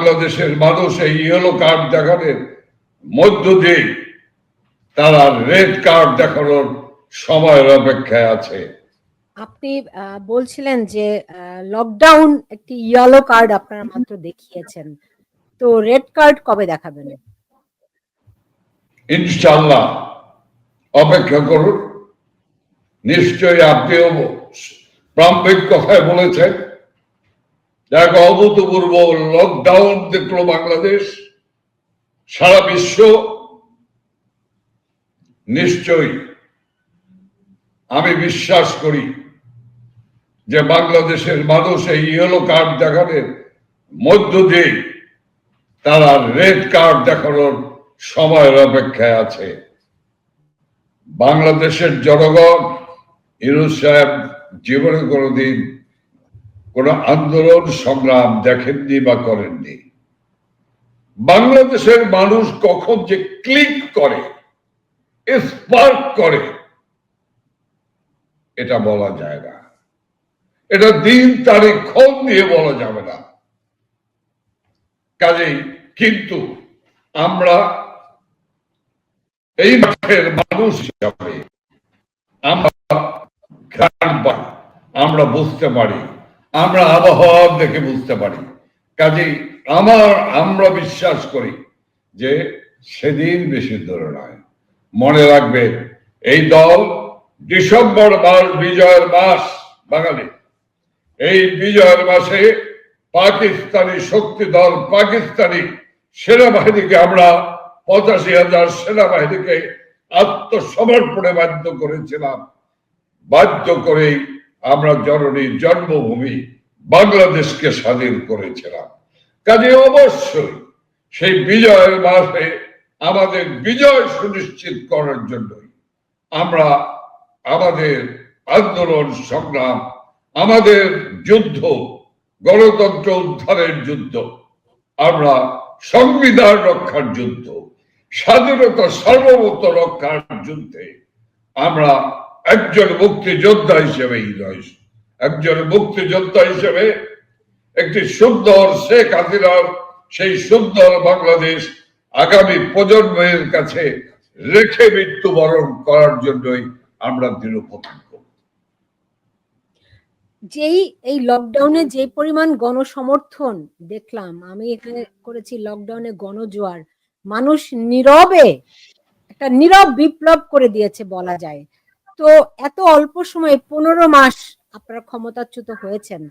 বাংলাদেশের মানুষ এই ইয়েলো কার্ড দেখানোর মধ্য দিয়ে তারা রেড কার্ড দেখানোর সময়ের অপেক্ষায় আছে। আপনি বলছিলেন যে লকডাউন একটি ইয়েলো কার্ড আপনারা মাত্র দেখিয়েছেন। তো রেড কার্ড কবে দেখাবেন? ইনশাল্লাহ অপেক্ষা করুন। নিশ্চয়ই আপনিও প্রাম্ভিক কথায় বলেছেন। এক অভূতপূর্ব লকডাউন দেখল বাংলাদেশ, সারা বিশ্ব। নিশ্চয়ই আমি বিশ্বাস করি যে বাংলাদেশের মানুষ এই ইয়েলো কার্ড দেখানোর মধ্য দিয়ে তারা রেড কার্ড দেখানোর সময়ের অপেক্ষায় আছে। বাংলাদেশের জনগণ ইরুজ সাহেব জীবনে কোনোদিন কোন আন্দোলন, সংগ্রাম দেখেননি বা করেননি। বাংলাদেশের মানুষ কখন যে ক্লিক করে স্পার্ক করে, এটা বলা যায় না। এটা দিন তারিখ ক্ষণ দিয়ে বলা যাবে না। কাজেই কিন্তু আমরা এই মাঠের মানুষ হিসাবে আমরা আমরা বুঝতে পারি আমরা আবহাওয়া দেখে বুঝতে পারি। কাজেই আমার, আমরা বিশ্বাস করি যে সেদিন বেশি দূরে নয়। মনে রাখবে, এই দল ডিসেম্বর মাস, বিজয়ের মাস, বাঙালি। এই বিজয়ের মাসে পাকিস্তানি শক্তি দল, পাকিস্তানি সেনাবাহিনীকে আমরা পঁচাশি হাজার সেনাবাহিনীকে আত্মসমর্পণে বাধ্য করেছিলাম। বাধ্য করেই আমরা জননী জন্মভূমি বাংলাদেশকে স্বাধীন করেছিলাম। কাজে অবশ্যই সেই বিজয়ের মাসে আমাদের বিজয় সুনিশ্চিত করার জন্যই আমরা আমাদের আন্দোলন, সংগ্রাম, আমাদের যুদ্ধ, গণতন্ত্র উদ্ধারের যুদ্ধ, আমরা সংবিধান রক্ষার যুদ্ধ, স্বাধীনতা সার্বভৌমত্ব রক্ষার যুদ্ধে আমরা একজন মুক্তিযোদ্ধা হিসেবেই নয় একজন মুক্তিযোদ্ধা হিসেবে একটি সুন্দর শেখ হাসিনার সেই সুন্দর বাংলাদেশ আগামী প্রজন্মের কাছে রেখে মৃত্যুবরণ করার জন্যই আমরা দৃঢ় যেই, এই লকডাউনে যে পরিমাণ গণসমর্থন দেখলাম, আমি এখানে করেছি লকডাউনে গণজোয়ার। মানুষ নীরবে, একটা নীরব বিপ্লব করে দিয়েছে বলা যায়। তো এত অল্প সময়ে পনেরো মাস আপনারা ক্ষমতাচ্যুত হয়েছেন,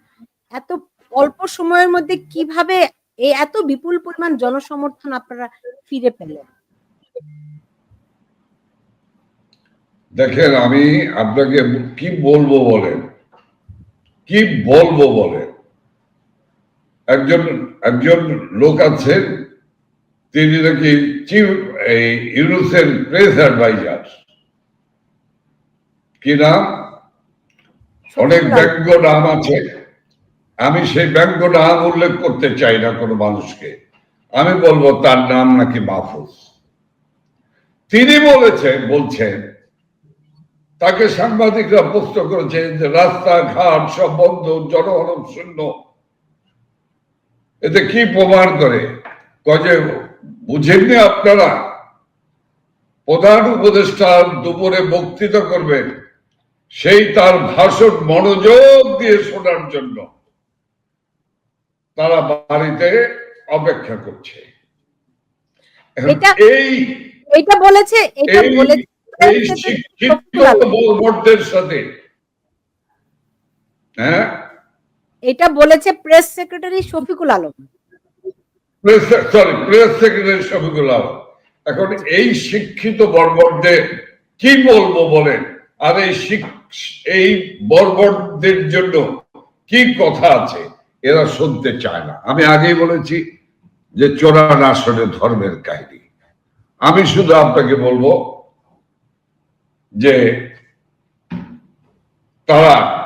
এত অল্প সময়ের মধ্যে কীভাবে এই এত বিপুল পরিমাণ জনসমর্থন আপনারা ফিরে পেলেন? দেখেন, আমি আপনাকে কি বলব বলেন? কি বলব বলেন? একজন একজন লোক আছেন, তিনি নাকি চিফ ইউনুসের প্রেস অ্যাডভাইজার। কি নাম? অনেক ব্যঙ্গ নাম আছে। আমি সেই ব্যঙ্গ নাম উল্লেখ করতে চাই না কোনো মানুষকে। আমি বলব তার নাম নাকি মাহফুজ। তিনি বলেছেন বলছেন তাকে সাংবাদিকরা প্রশ্ন করেছেন যে রাস্তাঘাট সব বন্ধ জনগণ শূন্য। এতে কি প্রমাণ করে? কয়ে বুঝেননি আপনারা? প্রধান উপদেষ্টা দুপুরে বক্তৃতা করবেন। সেই তার ভাষণ মনোযোগ দিয়ে শোনার জন্য তারা বাড়িতে অপেক্ষা করছে। এখন এই এটা বলেছে এটা বলেছে এই শিক্ষিত সাথে। হ্যাঁ? এটা বলেছে press secretary Shafiqul Alam. Press sorry press secretary Shafiqul Alam. এখন এই শিক্ষিত বর্বরদের কি বলব বলেন? আর এই এই বর্বরদের জন্য কি কথা আছে? এরা শুনতে চায় না। আমি আগেই বলেছি যে চোরান ধর্মের কাহিনী। আমি শুধু আপনাকে বলব যে তারা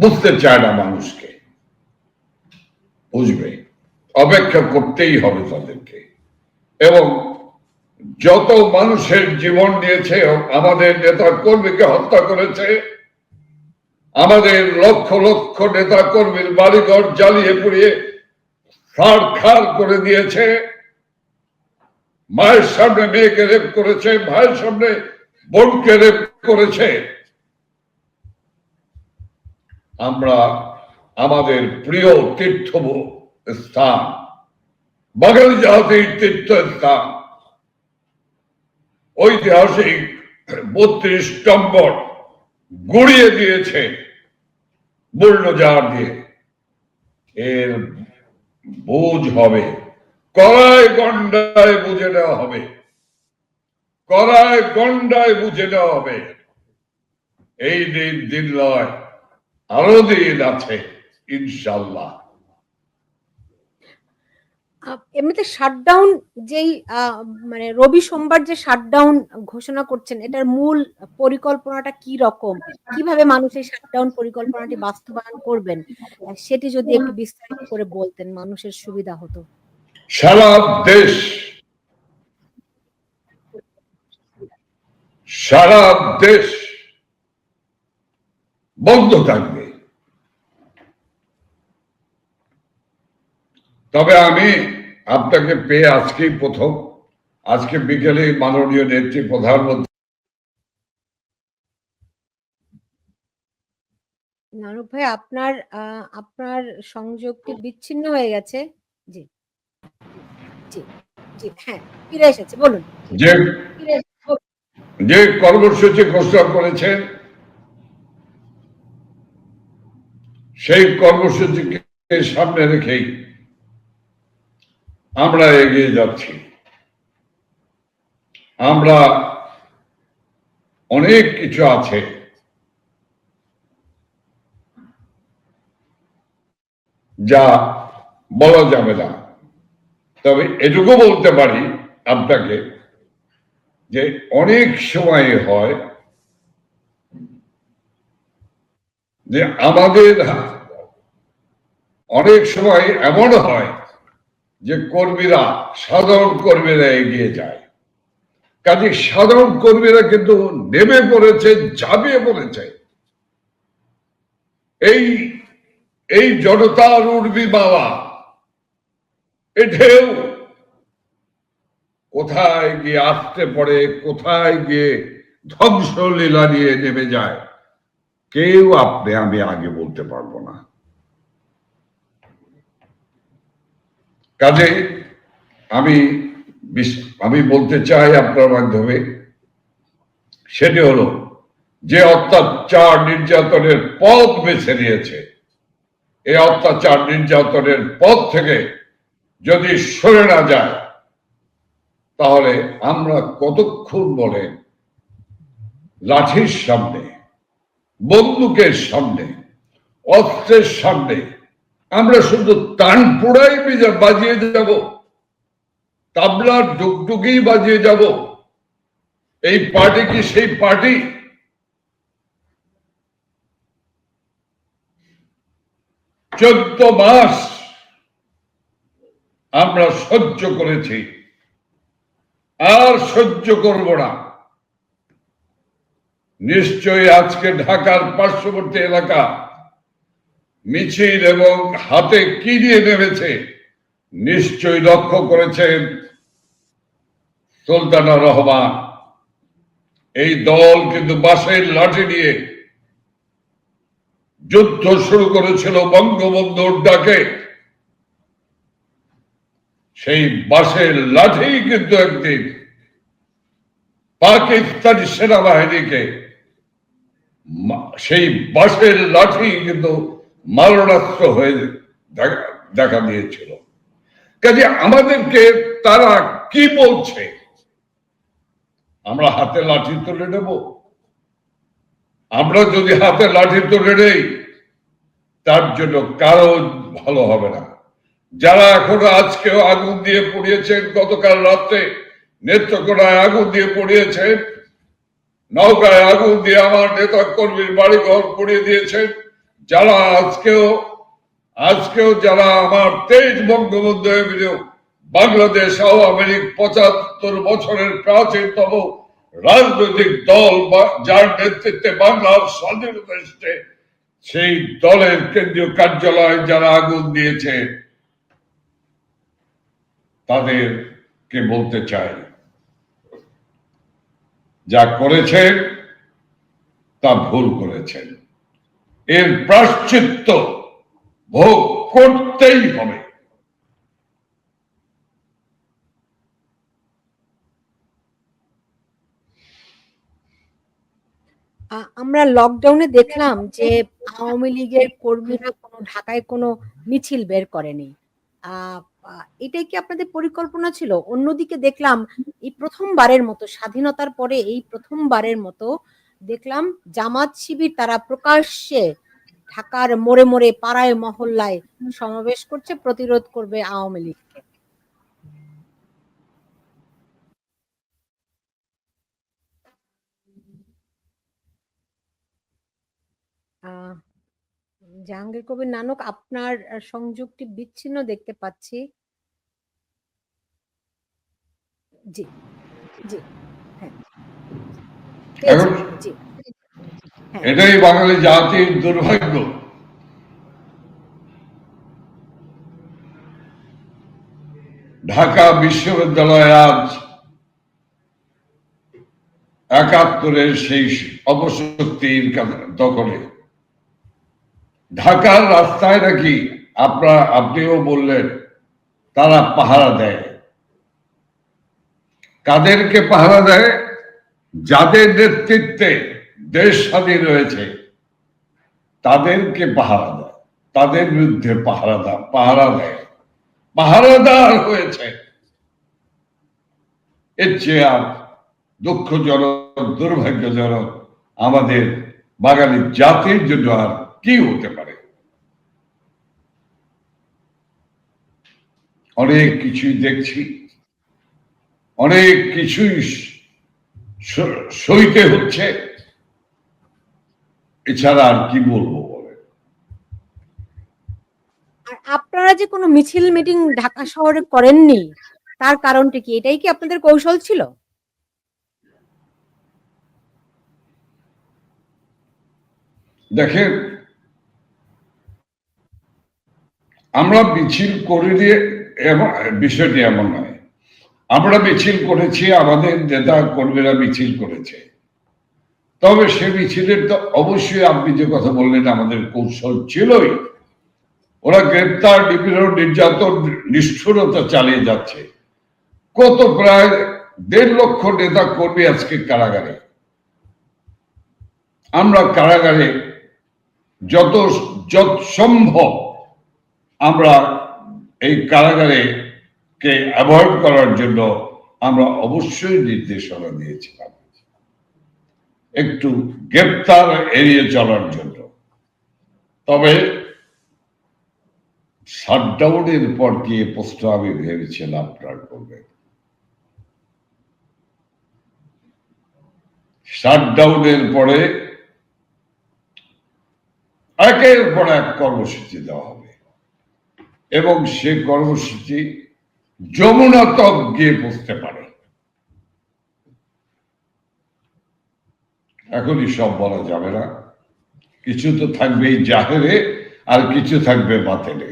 বুঝতে চায় না মানুষকে। বুঝবে। অপেক্ষা করতেই হবে তাদেরকে। এবং যত মানুষের জীবন দিয়েছে, আমাদের নেতা কর্মীকে হত্যা করেছে, আমাদের লক্ষ লক্ষ নেতা কর্মীর বাড়িঘর জ্বালিয়ে পুড়িয়ে খার খার করে দিয়েছে। মায়ের সামনে মেয়েকে রেপ করেছে, ভাইয়ের সামনে বোনকে রেপ করেছে। আমরা আমাদের প্রিয় তীর্থ স্থান বাঙালি জাতির তীর্থ স্থান ঐতিহাসিক বত্রিশ নম্বর গুড়িয়ে দিয়েছে বুল্ডোজার দিয়ে। এর বুঝ হবে করায় গন্ডায় বুঝে নেওয়া হবে করায় গন্ডায় বুঝে নেওয়া হবে। এই দিন দিন নয়, আরও দিন আছে ইনশাল্লাহ এমনিতে শাটডাউন যেই মানে রবি সোমবার যে শাটডাউন ঘোষণা করছেন, এটার মূল পরিকল্পনাটা কি রকম? কীভাবে মানুষ এই শাটডাউন পরিকল্পনাটি বাস্তবায়ন করবেন? সেটি যদি একটু বিস্তারিত করে বলতেন, মানুষের সুবিধা হতো। সারা দেশ সারা দেশ বন্ধ থাকবে। তবে আমি আপনাকে পেয়ে আজকেই প্রথম। আজকে বিকেলে মাননীয় নেত্রী প্রধানমন্ত্রী ভাই আপনার আপনার সংযোগটি বিচ্ছিন্ন হয়ে গেছে? জি। জি জি হ্যাঁ ফিরে এসেছে বলুন। যে। যে কর্মসূচি ঘোষণা করেছেন সেই কর্মসূচিকে সামনে রেখেই আমরা এগিয়ে যাচ্ছি। আমরা অনেক কিছু আছে। যা বলা যাবে না। তবে এটুকু বলতে পারি আপনাকে যে অনেক সময় হয় যে আমাদের অনেক সময় এমন হয় যে কর্মীরা সাধারণ কর্মীরা এগিয়ে যায়। কাজে সাধারণ কর্মীরা কিন্তু নেমে পড়েছে, ঝাঁপিয়ে পড়েছে। এই এই জনতার উর্বি বাবা, এ ঢেউ কোথায় গিয়ে আসতে পড়ে কোথায় গিয়ে ধ্বংসলীলা নিয়ে নেমে যায়, কেউ আপনি, আমি আগে বলতে পারব না। কাজে আমি আমি বলতে চাই আপনার মাধ্যমে, সেটি হলো যে অত্যাচার নির্যাতনের পথ বেছে নিয়েছে, এই অত্যাচার নির্যাতনের পথ থেকে যদি সরে না যায়, তাহলে আমরা কতক্ষণ বলে লাঠির সামনে, বন্দুকের সামনে, অস্ত্রের সামনে আমরা শুধু তান পোড়াই বাজিয়ে যাব। তাবলার ডুগডুগি বাজিয়ে যাব। এই পার্টি কি সেই পার্টি? চোদ্দ মাস আমরা সহ্য করেছি। আর সহ্য করব না। নিশ্চয়ই আজকে ঢাকার পার্শ্ববর্তী এলাকা মিছিল এবং হাতে কি দিয়ে নেমেছে নিশ্চয়ই লক্ষ্য করেছেন সুলতানা রহমান। এই দল কিন্তু বাসের লাঠি নিয়ে যুদ্ধ শুরু করেছিল বঙ্গবন্ধুর ডাকে। সেই বাসের লাঠি কিন্তু একদিন পাকিস্তানি সেনাবাহিনীকে সেই বাসের লাঠি কিন্তু মারণাস্ত্র হয়ে দেখা- দিয়েছিল। কাজে আমাদেরকে তারা কি বলছে? আমরা হাতে লাঠি তুলে নেব। আমরা যদি হাতে লাঠি তুলে নেই, তার জন্য কারও ভালো হবে না। যারা এখন আজকেও আগুন দিয়ে পুড়িয়েছেন, গতকাল রাত্রে নেত্রকোনায় আগুন দিয়ে পুড়িয়েছেন নৌকায় আগুন দিয়ে আমার নেতা কর্মীর বাড়ি ঘর পুড়িয়ে দিয়েছেন যারা আজকেও আজকেও যারা আমার তেইশ বঙ্গবন্ধু এভিনিউ, বাংলাদেশ, আওয়ামী লীগ পঁচাত্তর বছরের প্রাচীনতম রাজনৈতিক দল যার নেতৃত্বে বাংলার স্বাধীনতা সেই দলের কেন্দ্রীয় কার্যালয় যারা আগুন দিয়েছে, তাদেরকে বলতে চাই, যা করেছেন, তা ভুল করেছেন। এর প্রাশ্চিত্য ভোগ করতেই হবে। আমরা লকডাউনে দেখলাম যে আওয়ামী লীগের কর্মীরা কোনো ঢাকায় কোনো মিছিল বের করেনি। আহ, আহ, এটাই কি আপনাদের পরিকল্পনা ছিল? অন্যদিকে দেখলাম এই প্রথমবারের মতো স্বাধীনতার পরে এই প্রথমবারের মতো দেখলাম জামাত শিবির তারা প্রকাশ্যে ঢাকার মোড়ে মোড়ে পাড়ায় মহল্লায় সমাবেশ করছে, প্রতিরোধ করবে আওয়ামী লীগকে জাহাঙ্গীর কবির নানক, আপনার সংযোগটি বিচ্ছিন্ন দেখতে পাচ্ছি। জি জি হ্যাঁ পেয়েছি, এখন- জি হ্যাঁ এটাই বাঙালি জাতির দুর্ভাগ্য। ঢাকা বিশ্ববিদ্যালয় আজ একাত্তরের সেই অপশক্তির দখলে। ঢাকার রাস্তায় নাকি আপনার আপনিও বললেন তারা পাহারা দেয়। কাদেরকে পাহারা দেয়? যাদের নেতৃত্বে দেশ স্বাধীন রয়েছে তাদেরকে পাহারা দেয় তাদের বিরুদ্ধে পাহারা দেয় পাহারা দেয়। পাহারাদার হয়েছে। এর চেয়ে আর দুঃখজনক, দুর্ভাগ্যজনক আমাদের বাঙালি জাতির জন্য আর কি হতে পারে? অনেক কিছুই দেখছি, অনেক কিছুই সইতে হচ্ছে। এছাড়া আর কি বলব আপনারা যে কোনো মিছিল মিটিং ঢাকা শহরে করেননি তার কারণটা কি? এটাই কি আপনাদের কৌশল ছিল? দেখেন আমরা মিছিল করে দিয়ে বিষয়টি এমন নয়। আমরা মিছিল করেছি, আমাদের নেতা কর্মীরা মিছিল করেছে। তবে সে মিছিলের তো অবশ্যই আপনি যে কথা বললেন, আমাদের কৌশল ছিলই। ওরা গ্রেপ্তার, নিপীড়ন, নির্যাতন, নিষ্ঠুরতা চালিয়ে যাচ্ছে। কত প্রায় দেড় লক্ষ নেতা কর্মী আজকে কারাগারে। আমরা কারাগারে যত যত সম্ভব আমরা এই কারাগারে কে অ্যাভয়েড করার জন্য আমরা অবশ্যই নির্দেশনা দিয়েছিলাম একটু গ্রেপ্তার এড়িয়ে চলার জন্য। তবে শাটডাউনের পর কি প্রশ্ন আমি ভেবেছিলাম, আপনার করবেন। শাটডাউনের পরে একের পর এক কর্মসূচি দেওয়া হবে। এবং সে কর্মসূচি যমুনা তক গিয়ে পৌঁছতে পারে। এখনই সব বলা যাবে না। কিছু তো থাকবেই জাহেরে, আর কিছু থাকবে বাতেলে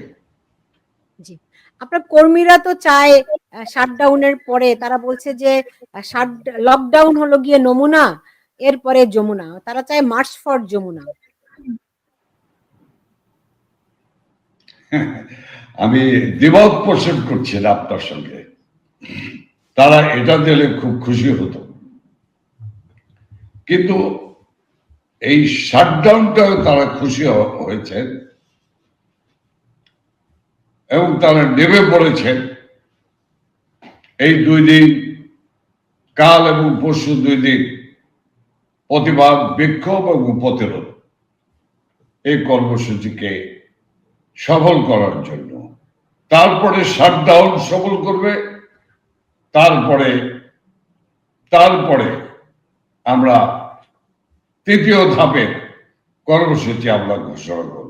আপনার কর্মীরা তো চায় শাটডাউনের পরে। তারা বলছে যে লকডাউন হলো গিয়ে নমুনা, এরপরে যমুনা। তারা চায় মার্চ ফর যমুনা। আমি দ্বিমত পোষণ করছি আপনার সঙ্গে। তারা এটা দিলে খুব খুশি হতো। কিন্তু এই শাটডাউনটাও তারা খুশি হয়েছেন এবং তারা নেমে পড়েছেন। এই দুই দিন, কাল এবং পরশু দুই দিন প্রতিবাদ, বিক্ষোভ এবং প্রতিরোধ এই কর্মসূচিকে সফল করার জন্য। তারপরে শাটডাউন সফল করবে, তারপরে তারপরে আমরা তৃতীয় ধাপের কর্মসূচি আমরা ঘোষণা করব।